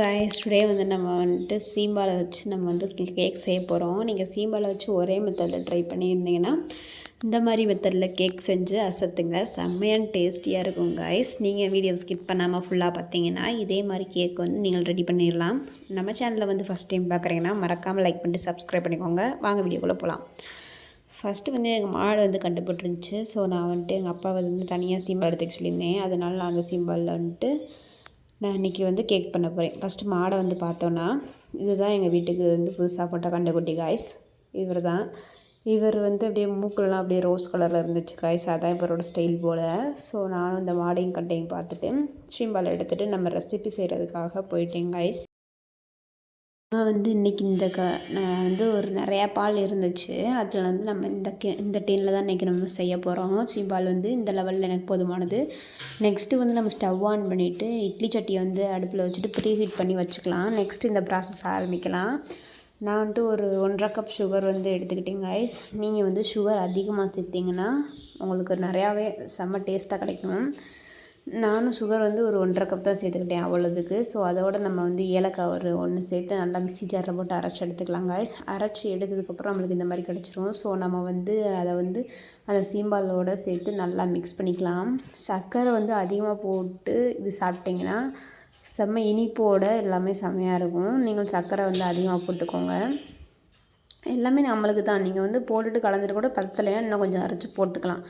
Guys today வந்து நம்ம வந்துட்டு சீம்பாலை வச்சு நம்ம வந்து கேக் செய்ய போகிறோம் நீங்கள் சீம்பாலை வச்சு ஒரே மெத்தடில் ட்ரை பண்ணியிருந்தீங்கன்னா இந்த மாதிரி மெத்தடில் கேக் செஞ்சு அசத்துங்க. செம்மையான டேஸ்டியாக இருக்கும் கைஸ் நீங்கள் வீடியோ ஸ்கிப் பண்ணாமல் ஃபுல்லாக பார்த்தீங்கன்னா இதே மாதிரி கேக் வந்து நீங்கள் ரெடி பண்ணிடலாம். நம்ம சேனலில் வந்து ஃபஸ்ட் டைம் பார்க்குறீங்கன்னா மறக்காமல் லைக் பண்ணிட்டு சப்ஸ்கிரைப் பண்ணிக்கோங்க. வாங்க வீடியோக்குள்ளே போகலாம் ஃபஸ்ட்டு வந்து எங்கள் மாடு வந்து கண்டுபிட்டுருந்துச்சு ஸோ நான் வந்துட்டு எங்கள் அப்பா வந்து தனியாக சீம்பால் எடுத்துக்க சொல்லியிருந்தேன். அதனால் நான் அந்த சீம்பாலில் வந்துட்டு நான் இன்றைக்கி வந்து கேக் பண்ண போகிறேன் ஃபஸ்ட்டு மாடை வந்து பார்த்தோன்னா இதுதான் எங்கள் வீட்டுக்கு வந்து புதுசாக போட்ட கண்டுக்குட்டி காய்ஸ் இவர் தான் இவர் வந்து அப்படியே மூக்கெல்லாம் அப்படியே ரோஸ் கலரில் இருந்துச்சு காய்ஸ் அதான் இவரோட ஸ்டைல் போல். ஸோ நானும் இந்த மாடையும் கண்டையும் பார்த்துட்டு சீம்பால் எடுத்துகிட்டு நம்ம ரெசிபி செய்கிறதுக்காக போயிட்டேன் காய்ஸ் நான் வந்து இன்றைக்கி இந்த க நான் வந்து ஒரு நிறையா பால் இருந்துச்சு. அதில் வந்து நம்ம இந்த கே இந்த டீனில் தான் இன்றைக்கி நம்ம செய்ய போகிறோம் சீம்பால் வந்து இந்த லெவலில் எனக்கு போதுமானது. நெக்ஸ்ட்டு வந்து நம்ம ஸ்டவ் ஆன் பண்ணிவிட்டு இட்லி சட்டியை வந்து அடுப்பில் வச்சுட்டு ப்ரீ ஹீட் பண்ணி வச்சுக்கலாம். நெக்ஸ்ட்டு இந்த ப்ராசஸ் ஆரம்பிக்கலாம். நான் வந்துட்டு ஒரு ஒன்றரை கப் சுகர் வந்து எடுத்துக்கிட்டேன் கைஸ் நீங்கள் வந்து சுகர் அதிகமாக சேர்த்திங்கன்னா உங்களுக்கு நிறையாவே செம்ம டேஸ்ட்டாக கிடைக்கும். நானும் சுகர் வந்து ஒரு ஒன்றரை கப் தான் சேர்த்துக்கிட்டேன் அவ்வளோதுக்கு ஸோ அதோட நம்ம வந்து ஏலக்காய் ஒரு ஒன்று சேர்த்து நல்லா மிக்ஸி ஜாரில் போட்டு அரைச்சி எடுத்துக்கலாம் காய்ஸ் அரைச்சி எடுத்ததுக்கப்புறம் நம்மளுக்கு இந்த மாதிரி கிடச்சிரும். ஸோ நம்ம வந்து அதை வந்து அந்த சீம்பாலோடு சேர்த்து நல்லா மிக்ஸ் பண்ணிக்கலாம். சர்க்கரை வந்து அதிகமாக போட்டு இது சாப்பிட்டிங்கன்னா செம்ம இனிப்போடு எல்லாமே செம்மையாக இருக்கும். நீங்கள் சர்க்கரை வந்து அதிகமாக போட்டுக்கோங்க. எல்லாமே நம்மளுக்கு தான். நீங்கள் வந்து போட்டுட்டு கலந்துட்டு கூட பத்தலையா இன்னும் கொஞ்சம் அரைச்சி போட்டுக்கலாம்.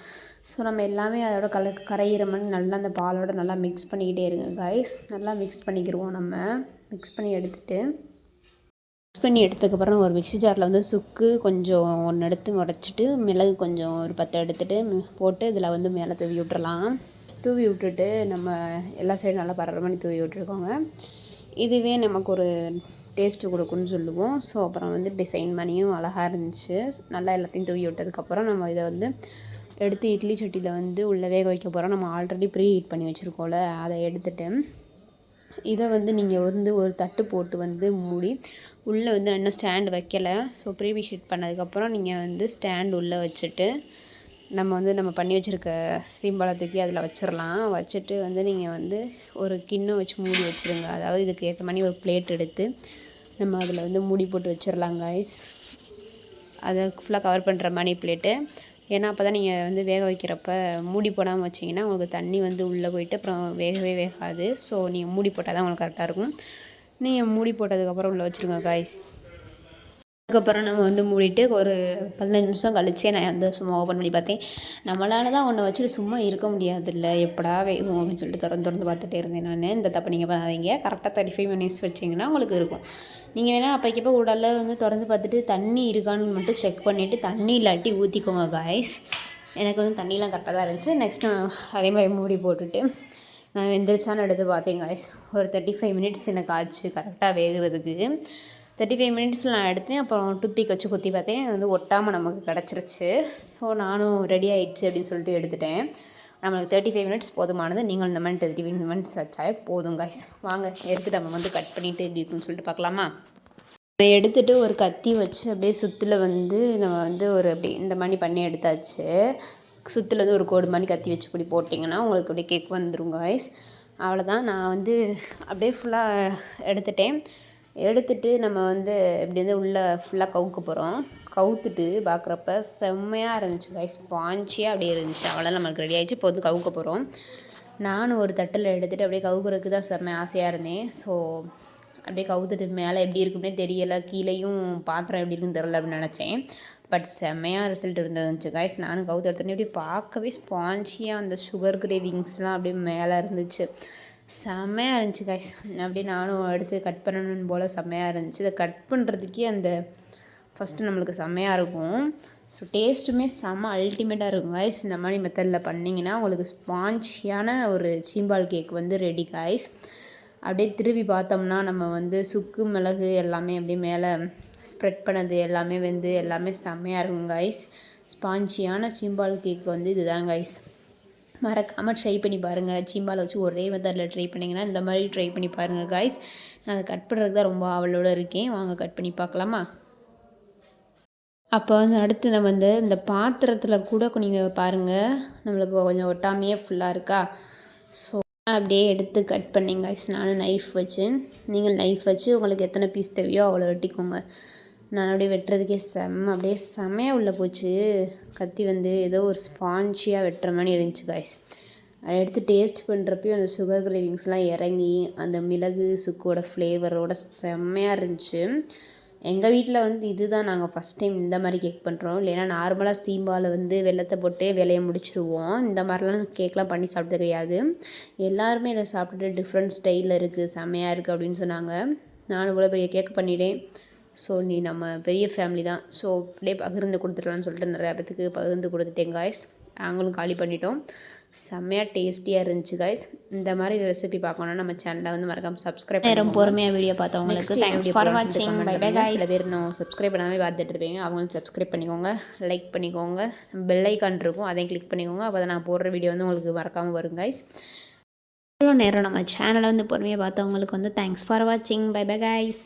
ஸோ நம்ம எல்லாமே அதோட கல கரையிற மாதிரி நல்லா அந்த பாலோட நல்லா மிக்ஸ் பண்ணிக்கிட்டே இருங்க கைஸ் நல்லா மிக்ஸ் பண்ணிக்கிடுவோம் நம்ம. மிக்ஸ் பண்ணி எடுத்துகிட்டு மிக்ஸ் பண்ணி எடுத்ததுக்கப்புறம் ஒரு மிக்ஸி ஜாரில் வந்து சுக்கு கொஞ்சம் ஒன்று எடுத்து உடச்சிட்டு மிளகு கொஞ்சம் ஒரு பத்து எடுத்துகிட்டு போட்டு இதில் வந்து மேலே தூவி விட்டுறலாம். தூவி விட்டுட்டு நம்ம எல்லா சைடும் நல்லா பரற மாதிரி தூவி விட்டுருக்கோங்க. இதுவே நமக்கு ஒரு டேஸ்ட்டு கொடுக்குன்னு சொல்லுவோம். ஸோ அப்புறம் வந்து டிசைன் பண்ணியும் அழகாக இருந்துச்சு. நல்லா எல்லாத்தையும் தூவி விட்டதுக்கப்புறம் நம்ம இதை வந்து எடுத்து இட்லி சட்டியில் வந்து உள்ளே வேக வைக்க போகிறோம் நம்ம ஆல்ரெடி ப்ரீ ஹீட் பண்ணி வச்சுருக்கோம்ல அதை எடுத்துட்டு இதை வந்து நீங்கள் வந்து ஒரு தட்டு போட்டு வந்து மூடி உள்ளே வந்து நான் இன்னும் ஸ்டாண்டு வைக்கலை. ஸோ ப்ரீவி ஹீட் பண்ணதுக்கப்புறம் நீங்கள் வந்து ஸ்டாண்ட் உள்ளே வச்சுட்டு நம்ம வந்து நம்ம பண்ணி வச்சுருக்க சீம்பாலத்துக்கு அதில் வச்சிடலாம் வச்சுட்டு வந்து நீங்கள் வந்து ஒரு கிண்ணம் வச்சு மூடி வச்சுருங்க. அதாவது இதுக்கு ஏற்ற மாதிரி ஒரு பிளேட் எடுத்து நம்ம அதில் வந்து மூடி போட்டு வச்சிடலாம் காய்ஸ் அதை ஃபுல்லாக கவர் பண்ணுற மணி பிளேட்டு ஏன்னா அப்போ தான் நீங்கள் வந்து வேக வைக்கிறப்ப மூடி போடாமல் வச்சிங்கன்னா உங்களுக்கு தண்ணி வந்து உள்ளே போயிட்டு அப்புறம் வேகவே வேகாது. ஸோ நீங்கள் மூடி போட்டால் தான் உங்களுக்கு கரெக்டாக இருக்கும். நீங்கள் மூடி போட்டதுக்கப்புறம் உள்ளே வச்சுருங்க காய்ஸ் அதுக்கப்புறம் நம்ம வந்து மூடிட்டு ஒரு பதினஞ்சு நிமிஷம் கழிச்சே நான் வந்து சும்மா ஓப்பன் பண்ணி பார்த்தேன். நம்மளால தான் ஒன்றை வச்சுட்டு சும்மா இருக்க முடியாதுல்ல. எப்படா வேகும் அப்படின்னு சொல்லிட்டு திறந்து திறந்து பார்த்துட்டே இருந்தேன் நான். இந்த தப்பை நீங்கள் பண்ணாதீங்க. கரெக்டாக தேர்ட்டி ஃபைவ் மினிட்ஸ் வச்சிங்கன்னா உங்களுக்கு இருக்கும். நீங்கள் வேணால் அப்போக்கப்போ உடலில் வந்து திறந்து பார்த்துட்டு தண்ணி இருக்கான்னு மட்டும் செக் பண்ணிவிட்டு தண்ணி இல்லாட்டி ஊற்றிக்கோங்க காய்ஸ் எனக்கு வந்து தண்ணிலாம் கரெக்டாக தான் இருந்துச்சு. நெக்ஸ்ட் அதே மாதிரி மூடி போட்டுட்டு நான் வெந்திரிச்சான்னு எடுத்து பார்த்தேன் காய்ஸ் ஒரு தேர்ட்டி ஃபைவ் மினிட்ஸ் எனக்கு ஆச்சு. கரெக்டாக வேகிறதுக்கு. தேர்ட்டி ஃபைவ் மினிட்ஸில் நான் எடுத்தேன். அப்புறம் டூத்பிக் வச்சு குத்தி பார்த்தேன். வந்து ஒட்டாமல் நமக்கு கிடச்சிருச்சு. ஸோ நானும் ரெடி ஆகிடுச்சு அப்படின்னு சொல்லிட்டு எடுத்துட்டேன். நம்மளுக்கு தேர்ட்டி ஃபைவ் மினிட்ஸ் போதுமானது. நீங்கள் இந்த மாதிரி தேர்ட்டி ஃபைவ் மினிட்ஸ் வச்சாலே போதும் காய்ஸ் வாங்க எடுத்துகிட்டு நம்ம வந்து கட் பண்ணிவிட்டு எப்படி இருக்குன்னு சொல்லிட்டு பார்க்கலாமா? நம்ம எடுத்துகிட்டு ஒரு கத்தி வச்சு அப்படியே சுற்றில் வந்து நம்ம வந்து ஒரு அப்படி இந்த மாதிரி பண்ணி எடுத்தாச்சு. சுற்றில் வந்து ஒரு கோடு மாதிரி கத்தி வச்சு இப்படி போட்டிங்கன்னா உங்களுக்கு அப்படியே கேக் வந்துடும் காய்ஸ் அவ்வளோதான் நான் வந்து அப்படியே ஃபுல்லாக எடுத்துட்டேன். எடுத்துட்டு நம்ம வந்து இப்படி வந்து உள்ளே ஃபுல்லாக கவுக்க போகிறோம் கவுத்துட்டு பார்க்குறப்ப செம்மையாக இருந்துச்சு கைஸ் ஸ்பாஞ்சியாக அப்படியே இருந்துச்சு. அவ்வளோ நம்மளுக்கு ரெடி ஆகிடுச்சு இப்போ வந்து கவுக்க போகிறோம் நானும் ஒரு தட்டில் எடுத்துகிட்டு அப்படியே கவுக்குறதுக்கு தான் செம்ம ஆசையாக இருந்தேன். ஸோ அப்படியே கவுத்துட்டு மேலே எப்படி இருக்கும்னே தெரியலை. கீழேயும் பாத்திரம் எப்படி இருக்குன்னு தெரில அப்படின்னு நினச்சேன். பட் செம்மையாக ரிசல்ட் இருந்துச்சு காய்ஸ் நானும் கவுத்து எடுத்தோன்னே அப்படியே பார்க்கவே ஸ்பாஞ்சியாக அந்த சுகர் கிரேவிங்ஸ்லாம் அப்படியே மேலே இருந்துச்சு. செம்மையாக இருந்துச்சு கைஸ் அப்படியே நானும் எடுத்து கட் பண்ணணும் போல் செம்மையாக இருந்துச்சு. இதை கட் பண்ணுறதுக்கே அந்த ஃபஸ்ட்டு நம்மளுக்கு செம்மையாக இருக்கும். ஸோ டேஸ்ட்டுமே செம்ம அல்டிமேட்டாக இருக்கும் காய்ஸ் இந்த மாதிரி மெத்தடில் பண்ணிங்கன்னா உங்களுக்கு ஸ்பான்ச்சியான ஒரு சீம்பால் கேக் வந்து ரெடி காய்ஸ் அப்படியே திருப்பி பார்த்தோம்னா நம்ம வந்து சுக்கு மிளகு எல்லாமே அப்படியே மேலே ஸ்ப்ரெட் பண்ணது எல்லாமே வந்து எல்லாமே செம்மையாக இருக்கும் காய்ஸ் ஸ்பான்ச்சியான சீம்பால் கேக் வந்து இதுதான் காய்ஸ் மறக்காமல் ட்ரை பண்ணி பாருங்கள் சீம்பால் வச்சு ஒரே மெத்தடில் ட்ரை பண்ணிங்கன்னா இந்த மாதிரி ட்ரை பண்ணி பாருங்கள் காய்ஸ் நான் அதை கட் பண்ணுறதுக்கு தான் ரொம்ப ஆவலோடு இருக்கேன். வாங்க கட் பண்ணி பார்க்கலாமா? அப்போ வந்து அடுத்து நம்ம வந்து இந்த பாத்திரத்தில் கூட நீங்கள் பாருங்கள் நம்மளுக்கு கொஞ்சம் ஒட்டாமையே ஃபுல்லாக இருக்கா? ஸோ அப்படியே எடுத்து கட் பண்ணிங்க காய்ஸ் நானும் நைஃப் வச்சு. நீங்கள் நைஃப் வச்சு உங்களுக்கு எத்தனை பீஸ் தேவையோ அவ்வளோ வெட்டிக்கோங்க. நான் அப்படியே வெட்டுறதுக்கே செம்ம அப்படியே செமையாக உள்ளே போச்சு. கத்தி வந்து ஏதோ ஒரு ஸ்பாஞ்சியாக வெட்டுற மாதிரி இருந்துச்சு காய்ஸ் அதை எடுத்து டேஸ்ட் பண்ணுறப்பையும் அந்த சுகர் கிரேவிங்ஸ்லாம் இறங்கி அந்த மிளகு சுக்கோட ஃப்ளேவரோட செம்மையாக இருந்துச்சு. எங்கள் வீட்டில் வந்து இதுதான் நாங்கள் ஃபஸ்ட் டைம் இந்த மாதிரி கேக் பண்ணுறோம் இல்லைன்னா நார்மலாக சீம்பாவில் வந்து வெள்ளத்தை போட்டு வேலையை முடிச்சிருவோம். இந்த மாதிரிலாம் கேக்லாம் பண்ணி சாப்பிட்டு கிடையாது. எல்லாருமே இதை சாப்பிட்டுட்டு டிஃப்ரெண்ட் ஸ்டைலில் இருக்குது செம்மையாக இருக்குது அப்படின்னு சொன்னாங்க. நானும் இவ்வளோ பெரிய கேக் பண்ணிட்டேன். ஸோ நீ நம்ம பெரிய ஃபேமிலி தான். ஸோ அப்படியே பகிர்ந்து கொடுத்துட்டலாம்னு சொல்லிட்டு நிறையா பேத்துக்கு பகிர்ந்து கொடுத்துட்டேன் காய்ஸ் நாங்களும் காலி பண்ணிட்டோம். செம்மையாக டேஸ்டியாக இருந்துச்சு காய்ஸ் இந்த மாதிரி ரெசிபி பார்க்கணுன்னா நம்ம சேனலை வந்து மறக்காம சப்ஸ்கிரைப் நேரம் பொறுமையாக வீடியோ பார்த்தவங்களுக்கு தேங்க்ஸ் ஃபார் வாட்சிங் பை பை சில பேர் இன்னும் சப்ஸ்கிரைப் பண்ணாமல் பார்த்துட்டு இருப்பீங்க. அவங்களும் சப்ஸ்கிரைப் பண்ணிக்கோங்க. லைக் பண்ணிக்கோங்க. பெல் ஐக்கான் இருக்கும். அதையும் கிளிக் பண்ணிக்கோங்க. அப்போ நான் போடுற வீடியோ வந்து உங்களுக்கு மறக்காமல் வரும் guys. இவ்வளோ நேரம் நம்ம சேனலை வந்து பொறுமையாக பார்த்தவங்களுக்கு வந்து தேங்க்ஸ் ஃபார் வாட்சிங் பை பை கைஸ்